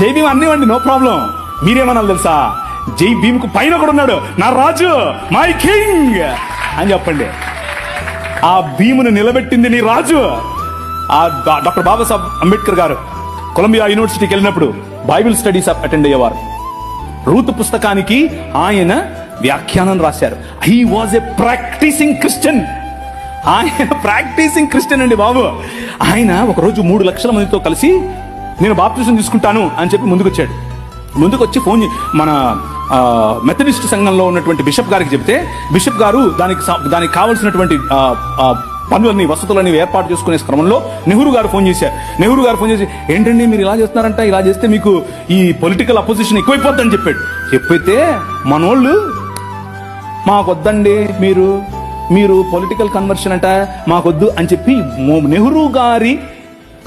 జై Bhim అన్నివ్వండి no problem. మీరేమన్నా తెలుసా? జై భీమ్కు పైన కూడా ఉన్నాడు. నా రాజు మై కింగ్. అని చెప్పండి. ఆ భీమును నిలబెట్టింది నీ రాజు. ఆ డాక్టర్ బాబాసాహెబ్ అంబేద్కర్ గారు కొలంబియా యూనివర్సిటీకి వెళ్ళినప్పుడు బైబిల్ స్టడీస్ అటెండ్ అయ్యేవారు. రూతు పుస్తకానికి ఆయన వ్యాఖ్యానం రాశారు. He was a practising Christian ఆయన ప్రాక్టీసింగ్ క్రిస్టియన్ అండి బాబు. ఆయన ఒకరోజు మూడు లక్షల మందితో కలిసి నేను బాప్తిజం తీసుకుంటాను అని చెప్పి ముందుకొచ్చాడు. ముందుకు వచ్చి ఫోన్ చే- మన మెథడిస్ట్ సంఘంలో ఉన్నటువంటి బిషప్ గారికి చెప్తే బిషప్ గారు దానికి దానికి కావాల్సినటువంటి పనులన్నీ వసతులన్నీ ఏర్పాటు చేసుకునే క్రమంలో నెహ్రూ గారు ఫోన్ చేశారు. నెహ్రూ గారు ఫోన్ చేసి ఏంటండి మీరు ఇలా చేస్తున్నారంట? ఇలా చేస్తే మీకు ఈ పొలిటికల్ అపోజిషన్ ఎక్కువైపోద్దని చెప్పాడు. చెప్పైతే మనోళ్ళు మాకొద్దండి మీరు మీరు పొలిటికల్ కన్వర్షన్ అంట మాకొద్దు అని చెప్పి నెహ్రూ గారి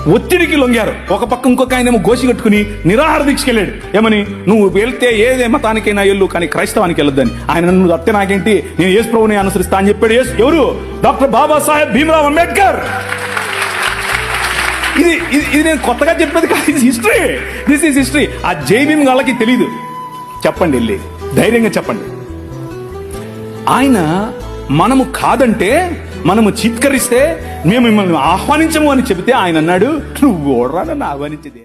ఒత్తిడికి లొంగారు. ఒక పక్క ఇంకొక ఆయన ఏమో గోసి కట్టుకుని నిరాహార దీక్షకెళ్ళాడు. ఏమని? నువ్వు వెళ్తే ఏదే మతానికైనా వెళ్ళు కానీ క్రైస్తవానికి వెళ్ళొద్దని. ఆయన నువ్వు అత్తే నాకేంటి? నేను యేసు ప్రభుని అనుసరిస్తా అని చెప్పాడు యేసు. ఎవరు? డాక్టర్ బాబాసాహెబ్ భీమరావ్ అంబేద్కర్. ఇది ఇది నేను కొత్తగా చెప్పేది కాదు. ఇది హిస్టరీ. దిస్ ఈస్ హిస్టరీ ఆ జై వాళ్ళకి తెలియదు చెప్పండి వెళ్ళి. ధైర్యంగా చెప్పండి. ఆయన మనము కాదంటే మనము చిత్కరిస్తే మేము మిమ్మల్ని ఆహ్వానించము అని చెబితే ఆయన అన్నాడు నువ్వు ఓడరా నన్ను ఆహ్వానించదే.